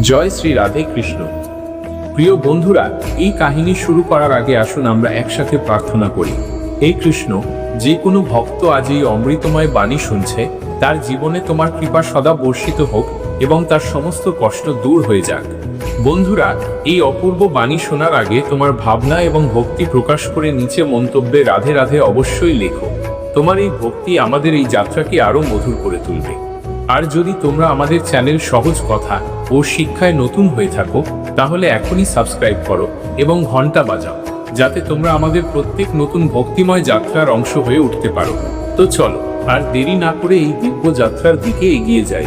জয় শ্রী রাধে কৃষ্ণ। প্রিয় বন্ধুরা, এই কাহিনী শুরু করার আগে আসুন আমরা একসাথে প্রার্থনা করি। হে কৃষ্ণ, যে কোনো ভক্ত আজ এই অমৃতময় বাণী শুনছে, তার জীবনে তোমার কৃপা সদা বর্ষিত হোক এবং তার সমস্ত কষ্ট দূর হয়ে যাক। বন্ধুরা, এই অপূর্ব বাণী শোনার আগে তোমার ভাবনা এবং ভক্তি প্রকাশ করে নিচে মন্তব্যে রাধে রাধে অবশ্যই লেখো। তোমার এই ভক্তি আমাদের এই যাত্রাকে আরও মধুর করে তুলবে। আর যদি তোমরা আমাদের চ্যানেল সহজ কথা ও শিক্ষায় নতুন হয়ে থাকো, তাহলে এখনই সাবস্ক্রাইব করো এবং ঘণ্টা বাজাও, যাতে তোমরা আমাদের প্রত্যেক নতুন ভক্তিময় যাত্রার অংশ হয়ে উঠতে পারো। তো চলো, আর দেরি না করে এই দিব্য যাত্রার দিকে এগিয়ে যাই।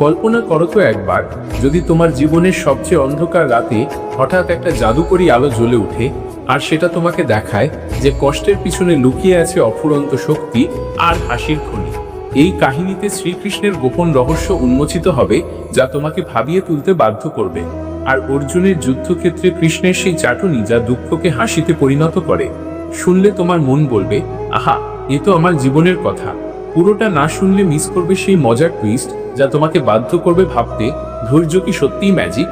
কল্পনা করো তো একবার, যদি তোমার জীবনের সবচেয়ে অন্ধকার রাতে হঠাৎ একটা জাদুকরী আলো জ্বলে ওঠে, আর সেটা তোমাকে দেখায় যে কষ্টের পিছনে লুকিয়ে আছে অফুরন্ত শক্তি আর হাসির খনি। এই কাহিনীতে শ্রীকৃষ্ণের গোপন রহস্য উন্মোচিত হবে, যা তোমাকে ভাবিয়ে তুলতে বাধ্য করবে। আর অর্জুনের যুদ্ধক্ষেত্রে কৃষ্ণের সেই চাটুনি যা দুঃখকে হাসিতে পরিণত করে। শুনলে তোমার মন বলবে, আহা, এ তো আমার জীবনের কথা। পুরোটা না শুনলে মিস করবে সেই মজার টুইস্ট যা তোমাকে বাধ্য করবে ভাবতে, ধৈর্য কি সত্যিই ম্যাজিক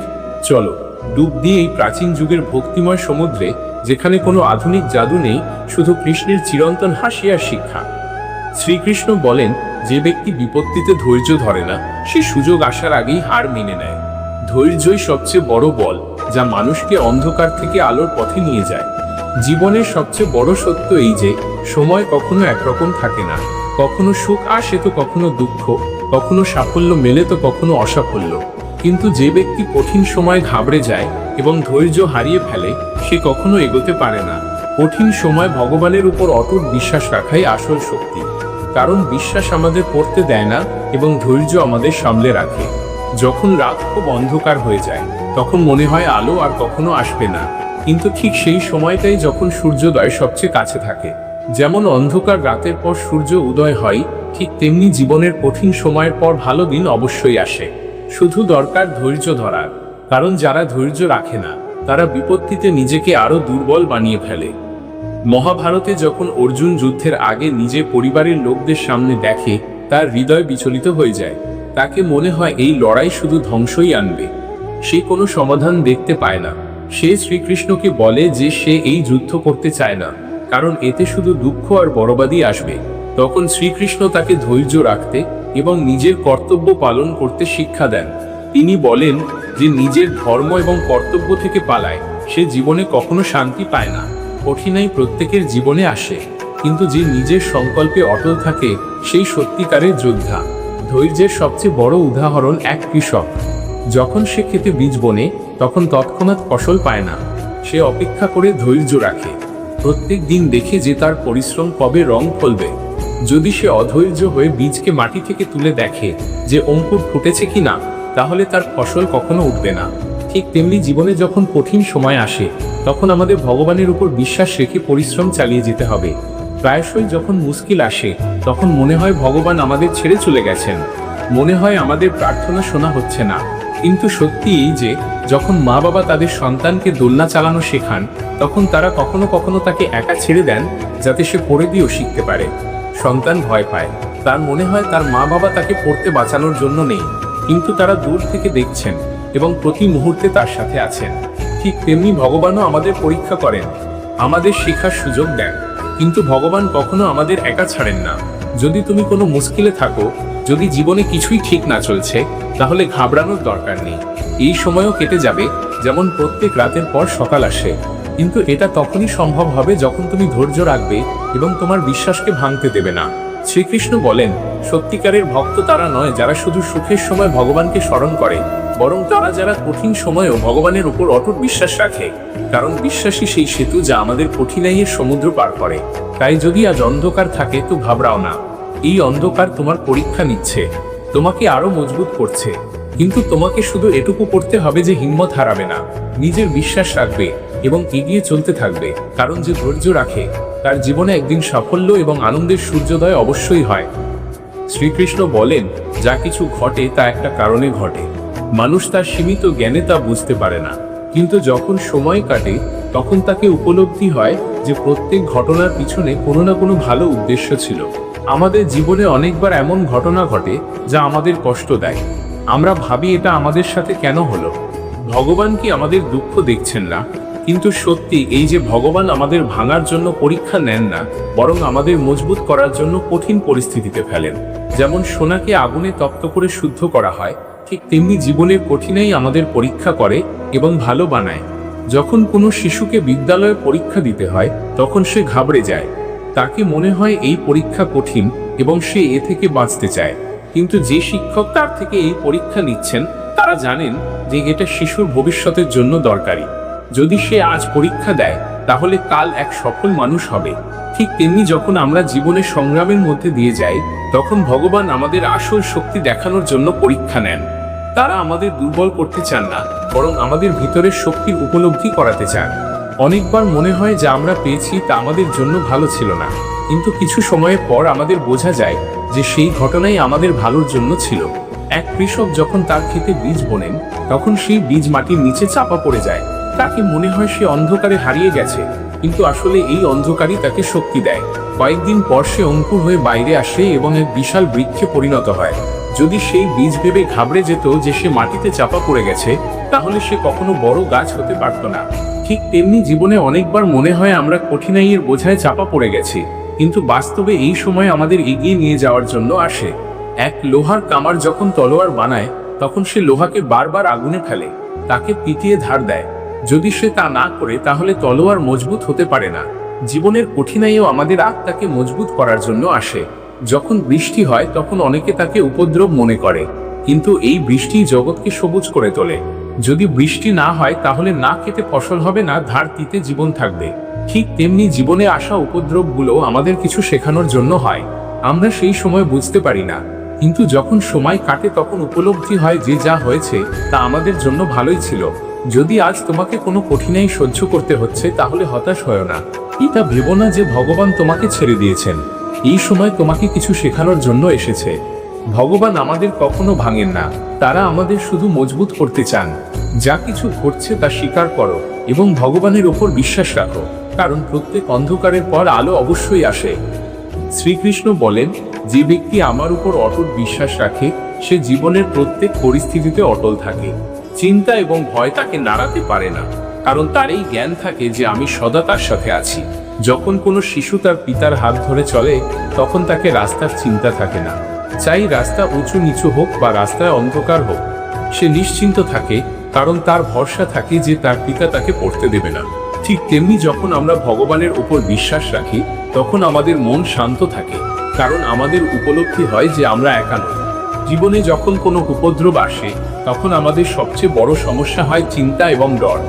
চলো, ডুব দিয়ে এই প্রাচীন যুগের ভক্তিময় সমুদ্রে, যেখানে কোনো আধুনিক জাদু নেই, শুধু কৃষ্ণের চিরন্তন হাসি আর শিক্ষা। শ্রীকৃষ্ণ বলেন যে ব্যক্তি বিপত্তিতে ধৈর্য ধরে না, সে সুযোগ আসার আগেই হার মেনে নেয়। ধৈর্যই সবচেয়ে বড় বল, যা মানুষকে অন্ধকার থেকে আলোর পথে নিয়ে যায়। জীবনের সবচেয়ে বড় সত্য এই যে, সময় কখনো একরকম থাকে না। কখনো সুখ আসে তো কখনো দুঃখ, কখনো সাফল্য মেলে তো কখনো অসাফল্য। কিন্তু যে ব্যক্তি কঠিন সময় ঘাবড়ে যায় এবং ধৈর্য হারিয়ে ফেলে, সে কখনো এগোতে পারে না। কঠিন সময় ভগবানের উপর অটুট বিশ্বাস রাখাই আসল শক্তি। কারণ বিশ্বাস আমাদের পড়তে দেয় না এবং ধৈর্য আমাদের সামলে রাখে। যখন রাত খুব অন্ধকার হয়ে যায়, তখন মনে হয় আলো আর কখনো আসবে না। কিন্তু ঠিক সেই সময়টাই যখন সূর্যোদয় সবচেয়ে কাছে থাকে। যেমন অন্ধকার রাতের পর সূর্য উদয় হয়, ঠিক তেমনি জীবনের কঠিন সময়ের পর ভালো দিন অবশ্যই আসে। শুধু দরকার ধৈর্য ধরার, কারণ যারা ধৈর্য রাখে না, তারা বিপত্তিতে নিজেকে আরও দুর্বল বানিয়ে ফেলে। মহাভারতে যখন অর্জুন যুদ্ধের আগে নিজে পরিবারের লোকদের সামনে দেখে, তার হৃদয় বিচলিত হয়ে যায়। তাকে মনে হয় এই লড়াই শুধু ধ্বংসই আনবে। সে কোনো সমাধান দেখতে পায় না। সে শ্রীকৃষ্ণকে বলে যে সে এই যুদ্ধ করতে চায় না, কারণ এতে শুধু দুঃখ আর বড়বাদী আসবে। তখন শ্রীকৃষ্ণ তাকে ধৈর্য রাখতে এবং নিজের কর্তব্য পালন করতে শিক্ষা দেন। তিনি বলেন যে নিজের ধর্ম এবং কর্তব্য থেকে পালায়। সে জীবনে কখনো শান্তি পায় না। কঠিনাই প্রত্যেকের জীবনে আসে, কিন্তু যে নিজের সংকল্পে অটল থাকে, সেই সত্যিকারের যোদ্ধা। ধৈর্যের সবচেয়ে বড় উদাহরণ এক কৃষক। যখন সে খেতে বীজ বনে, তখন তৎক্ষণাৎ ফসল পায় না। সে অপেক্ষা করে ধৈর্য রাখে। প্রত্যেক দিন দেখে যে তার পরিশ্রম কবে রং ফলবে। যদি সে অধৈর্য হয়ে বীজকে মাটি থেকে তুলে দেখে যে অঙ্কুর ফুটেছে কিনা, তাহলে তার ফসল কখনো উঠবে না। ঠিক তেমনি জীবনে যখন কঠিন সময় আসে, তখন আমাদের ভগবানের উপর বিশ্বাস রেখে পরিশ্রম চালিয়ে যেতে হবে। প্রায়শই যখন মুশকিল আসে, তখন মনে হয় ভগবান আমাদের ছেড়ে চলে গেছেন। মনে হয় আমাদের প্রার্থনা শোনা হচ্ছে না। কিন্তু সত্যি এই যে, যখন মা বাবা তাদের সন্তানকে দোলনা চালানো শেখান, তখন তারা কখনো কখনো তাকে একা ছেড়ে দেন, যাতে সে পড়ে দিয়েও শিখতে পারে। সন্তান ভয় পায়। তার মনে হয় তার মা বাবা তাকে পড়তে বাঁচানোর জন্য নেই। কিন্তু তারা দূর থেকে দেখছেন। এবং প্রতি মুহূর্তে তার সাথে আছেন। ঠিক তেমনি ভগবানও আমাদের পরীক্ষা করেন, আমাদের শেখার সুযোগ দেন। কিন্তু ভগবান কখনো আমাদের একা ছাড়েন না। যদি তুমি কোনো মুশকিলে থাকো, যদি জীবনে কিছুই ঠিক না চলছে, তাহলে ঘাবড়ানোর দরকার নেই। এই সময়ও কেটে যাবে, যেমন প্রত্যেক রাতের পর সকাল আসে। কিন্তু এটা তখনই সম্ভব হবে যখন তুমি ধৈর্য রাখবে এবং তোমার বিশ্বাসকে ভাঙতে দেবে না। শ্রীকৃষ্ণ বলেন, সত্যিকারের ভক্ত তারা নয় যারা শুধু সুখের সময় ভগবানকে স্মরণ করে। বরং তারা যারা কঠিন সময়েও ভগবানের উপর অটুট বিশ্বাস রাখে, কারণ বিশ্বাসী সেই সেতু যা আমাদের কঠিনাইয়ের সমুদ্র পার করে। তাই যদি আজ অন্ধকার থাকে, তো ঘাবড়াও না। এই অন্ধকার তোমার পরীক্ষা নিচ্ছে, তোমাকে আরও মজবুত করছে। কিন্তু তোমাকে শুধু এটুকু করতে হবে যে হিম্মত হারাবে না, নিজের বিশ্বাস রাখবে এবং এগিয়ে চলতে থাকবে। কারণ যে ধৈর্য রাখে, তার জীবনে একদিন সাফল্য এবং আনন্দের সূর্যোদয় অবশ্যই হয়। শ্রীকৃষ্ণ বলেন, যা কিছু ঘটে, তা একটা কারণে ঘটে। মানুষ তার সীমিত জ্ঞানে তা বুঝতে পারে না। কিন্তু যখন সময় কাটে, তখন তাকে উপলব্ধি হয় যে প্রত্যেক ঘটনার পিছনে কোনো না কোনো ভালো উদ্দেশ্য ছিল। আমাদের জীবনে অনেকবার এমন ঘটনা ঘটে যা আমাদের কষ্ট দেয়। আমরা ভাবি এটা আমাদের সাথে কেন হলো? ভগবান কি আমাদের দুঃখ দেখছেন না? কিন্তু সত্যি এই যে ভগবান আমাদের ভাঙার জন্য পরীক্ষা নেন না, বরং আমাদের মজবুত করার জন্য কঠিন পরিস্থিতিতে ফেলেন। যেমন সোনাকে আগুনে তপ্ত করে শুদ্ধ করা হয় ঠিক তেমনি জীবনের কঠিনাই আমাদের পরীক্ষা করে এবং ভালো বানায়। যখন কোনো শিশুকে বিদ্যালয়ে পরীক্ষা দিতে হয়, তখন সে ঘাবড়ে যায়। তাকে মনে হয় এই পরীক্ষা কঠিন এবং সে এ থেকে বাঁচতে চায়। কিন্তু যে শিক্ষক তার থেকে এই পরীক্ষা নিচ্ছেন, তারা জানেন যে এটা শিশুর ভবিষ্যতের জন্য দরকারি। যদি সে আজ পরীক্ষা দেয়, তাহলে কাল এক সফল মানুষ হবে। ঠিক তেমনি যখন আমরা জীবনের সংগ্রামের মধ্যে দিয়ে যাই, তখন ভগবান আমাদের আসল শক্তি দেখানোর জন্য পরীক্ষা নেন। তারা আমাদের দুর্বল করতে চান না, বরং আমাদের ভিতরের শক্তির উপলব্ধি করাতে চান। অনেকবার মনে হয় যে আমরা পেয়েছি তা আমাদের জন্য ভালো ছিল না, কিন্তু কিছু সময়ের পর আমাদের বোঝা যায় যে সেই ঘটনাই আমাদের ভালোর জন্য ছিল। এক কৃষক যখন তার ক্ষেতে বীজ বোনেন, তখন সেই বীজ মাটির নিচে চাপা পড়ে যায়। তাকে মনে হয় সে অন্ধকারে হারিয়ে গেছে, কিন্তু আসলে এই অন্ধকারই তাকে শক্তি দেয়। কয়েকদিন পর সে অঙ্কুর হয়ে বাইরে আসে এবং এক বিশাল বৃক্ষে পরিণত হয়। যদি সেই বীজ ভেবে ঘাবড়ে যেত যে সে মাটিতে চাপা পড়ে গেছে, তাহলে সে কখনো বড় গাছ হতে পারত না। ঠিক তেমনি জীবনে অনেকবার মনে হয় আমরা কঠিনাইয়ের বোঝায় চাপা পড়ে গেছি, কিন্তু বাস্তবে এই সময় আমাদের এগিয়ে নিয়ে যাওয়ার জন্য আসে। এক লোহার কামার যখন তলোয়ার বানায়, তখন সে লোহাকে বারবার আগুনে ফেলে, তাকে পিটিয়ে ধার দেয়। যদি সে তা না করে, তাহলে তলোয়ার মজবুত হতে পারে না। জীবনের কঠিনাইও আমাদের আত্মাকে মজবুত করার জন্য আসে। যখন বৃষ্টি হয়, তখন অনেকে তাকে উপদ্রব মনে করে। কিন্তু এই বৃষ্টি জগৎকে সবুজ করে তোলে। যদি বৃষ্টি না হয়, তাহলে না খেতে ফসল হবে না, ধার দিতে জীবন থাকবে। ঠিক তেমনি জীবনে আসা উপদ্রবগুলো আমাদের কিছু শেখানোর জন্য হয়। আমরা সেই সময় বুঝতে পারি না। কিন্তু যখন সময় কাটে, তখন উপলব্ধি হয় যে যা হয়েছে, তা আমাদের জন্য ভালোই ছিল। যদি আজ তোমাকে কোনো কঠিনাই সহ্য করতে হচ্ছে, তাহলে হতাশ হয় না। এটা ভেবো না যে ভগবান তোমাকে ছেড়ে দিয়েছেন। এই সময় তোমাকে কিছু শেখানোর জন্য এসেছে। ভগবান আমাদের কখনো ভাঙেন না। তারা আমাদের শুধু মজবুত করতে চান। যা কিছু ঘটছে তা স্বীকার করো এবং ভগবানের ওপর বিশ্বাস রাখো, কারণ প্রত্যেক অন্ধকারের পর আলো অবশ্যই আসে। শ্রীকৃষ্ণ বলেন, যে ব্যক্তি আমার উপর অটল বিশ্বাস রাখে, সে জীবনের প্রত্যেক পরিস্থিতিতে অটল থাকে। চিন্তা এবং ভয় তাকে নাড়াতে পারে না, কারণ তার এই জ্ঞান থাকে যে আমি সদা তার সাথে আছি। যখন কোনো শিশু তার পিতার হাত ধরে চলে, তখন তাকে রাস্তার চিন্তা থাকে না। চাই রাস্তা উঁচু নিচু হোক বা রাস্তায় অন্ধকার হোক। সে নিশ্চিন্ত থাকে, কারণ তার ভরসা থাকে যে তার পিতা তাকে পড়তে দেবে না। ঠিক তেমনি যখন আমরা ভগবানের উপর বিশ্বাস রাখি, তখন আমাদের মন শান্ত থাকে, কারণ আমাদের উপলব্ধি হয় যে আমরা একা জীবনে যখন কোনো উপদ্রব আসে, তখন আমাদের সবচেয়ে বড় সমস্যা হয় চিন্তা এবং ডর।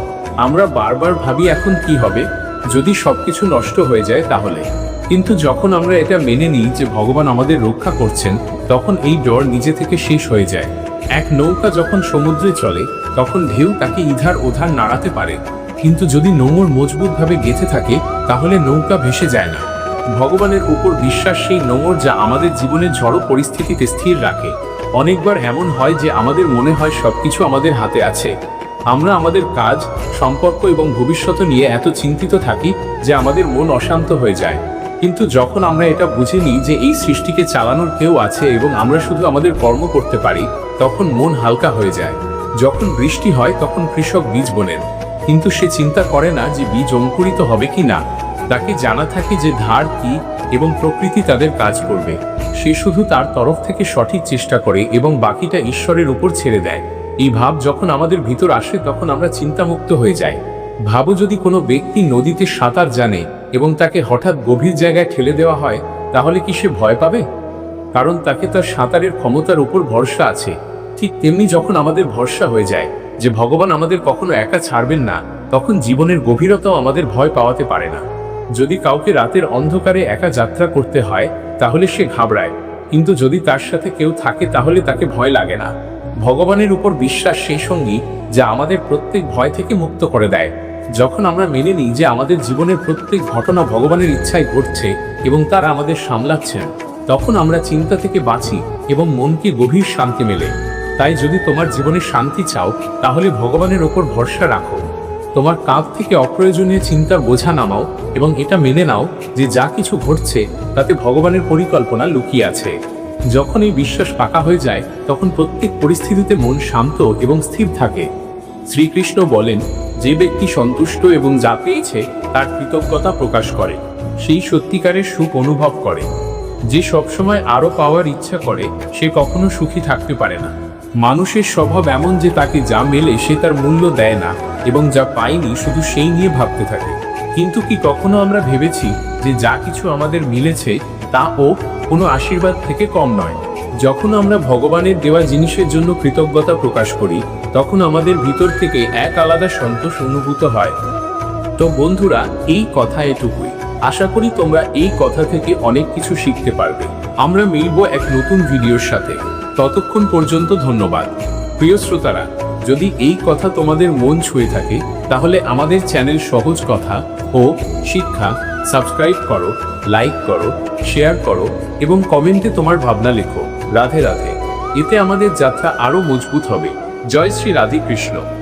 আমরা বারবার ভাবি এখন কি হবে যদি সবকিছু নষ্ট হয়ে যায় তাহলে। কিন্তু যখন আমরা এটা মেনে নিই যে ভগবান আমাদের রক্ষা করছেন, তখন এই ডর নিজে থেকে শেষ হয়ে যায়। এক নৌকা যখন সমুদ্রে চলে, তখন ঢেউ তাকে ইধার ওধার নাড়াতে পারে। কিন্তু যদি নোঙর মজবুতভাবে গেঁথে থাকে, তাহলে নৌকা ভেসে যায় না। ভগবানের উপর বিশ্বাস সেই নোঙর যা আমাদের জীবনের ঝড়ো পরিস্থিতিতে স্থির রাখে। অনেকবার এমন হয় যে আমাদের মনে হয় সবকিছু আমাদের হাতে আছে। আমরা আমাদের কাজ, সম্পর্ক এবং ভবিষ্যৎ নিয়ে এত চিন্তিত থাকি যে আমাদের মন অশান্ত হয়ে যায়। কিন্তু যখন আমরা এটা বুঝে নিই যে এই সৃষ্টিকে চালানোর কেউ আছে এবং আমরা শুধু আমাদের কর্ম করতে পারি, তখন মন হালকা হয়ে যায়। যখন বৃষ্টি হয়, তখন কৃষক বীজ বোনেন। কিন্তু সে চিন্তা করে না যে বীজ অঙ্কুরিত হবে কি না। তাকে জানা থাকে যে ধার কি এবং প্রকৃতি তাদের কাজ করবে। সে শুধু তার তরফ থেকে সঠিক চেষ্টা করে এবং বাকিটা ঈশ্বরের উপর ছেড়ে দেয়। এই ভাব যখন আমাদের ভিতর আসে, তখন আমরা চিন্তামুক্ত হয়ে যাই। ভাবো যদি কোনো ব্যক্তি নদীতে সাঁতার জানে এবং তাকে হঠাৎ গভীর জায়গায় ঠেলে দেওয়া হয়, তাহলে কি সে ভয় পাবে? কারণ তাকে তার সাঁতারের ক্ষমতার উপর ভরসা আছে। ঠিক তেমনি যখন আমাদের ভরসা হয়ে যায় যে ভগবান আমাদের কখনো একা ছাড়বেন না, তখন জীবনের গভীরতাও আমাদের ভয় পাওয়াতে পারে না। যদি কাউকে রাতের অন্ধকারে একা যাত্রা করতে হয়, তাহলে সে ঘাবড়ায়। কিন্তু যদি তার সাথে কেউ থাকে, তাহলে তাকে ভয় লাগে না। ভগবানের উপর বিশ্বাস সেই সঙ্গী যা আমাদের প্রত্যেক ভয় থেকে মুক্ত করে দেয়। যখন আমরা মেনে নিই যে আমাদের জীবনের প্রত্যেক ঘটনা ভগবানের ইচ্ছায় ঘটছে এবং তারা আমাদের সামলাচ্ছেন তখন আমরা চিন্তা থেকে বাঁচি এবং মনকে গভীর শান্তি মেলে। তাই যদি তোমার জীবনে শান্তি চাও, তাহলে ভগবানের ওপর ভরসা রাখো। তোমার কাঁধ থেকে অপ্রয়োজনীয় চিন্তার বোঝা নামাও এবং এটা মেনে নাও যে যা কিছু ঘটছে, তাতে ভগবানের পরিকল্পনা লুকিয়ে আছে। যখন এই বিশ্বাস পাকা হয়ে যায়, তখন প্রত্যেক পরিস্থিতিতে মন শান্ত এবং স্থির থাকে। শ্রীকৃষ্ণ বলেন, যে ব্যক্তি সন্তুষ্ট এবং যা পেয়েছে, তার কৃতজ্ঞতা প্রকাশ করে। সেই সত্যিকারের সুখ অনুভব করে। যে সবসময় আরও পাওয়ার ইচ্ছা করে, সে কখনো সুখী থাকতে পারে না। মানুষের স্বভাব এমন যে তাকে যা মেলে, সে তার মূল্য দেয় না এবং যা পায়নি, শুধু সেই নিয়ে ভাবতে থাকে। কিন্তু কি কখনো আমরা ভেবেছি যে যা কিছু আমাদের মিলেছে তা ও কোনো আশীর্বাদ থেকে কম নয়। যখন আমরা ভগবানের দেওয়া জিনিসের জন্য কৃতজ্ঞতা প্রকাশ করি, তখন আমাদের ভিতর থেকে এক আলাদা সন্তোষ অনুভূত হয়। তো বন্ধুরা, এই কথা এটুকুই। আশা করি তোমরা এই কথা থেকে অনেক কিছু শিখতে পারবে। আমরা মিলব এক নতুন ভিডিওর সাথে। ততক্ষণ পর্যন্ত ধন্যবাদ। প্রিয় শ্রোতারা, যদি এই কথা তোমাদের মন ছুঁয়ে থাকে, তাহলে আমাদের চ্যানেল সহজ কথা ও শিক্ষা সাবস্ক্রাইব করো। লাইক করো শেয়ার করো এবং কমেন্টে তোমার ভাবনা লেখো। রাধে রাধে। এতে আমাদের যাত্রা আরও মজবুত হবে। জয় শ্রী রাধে কৃষ্ণ।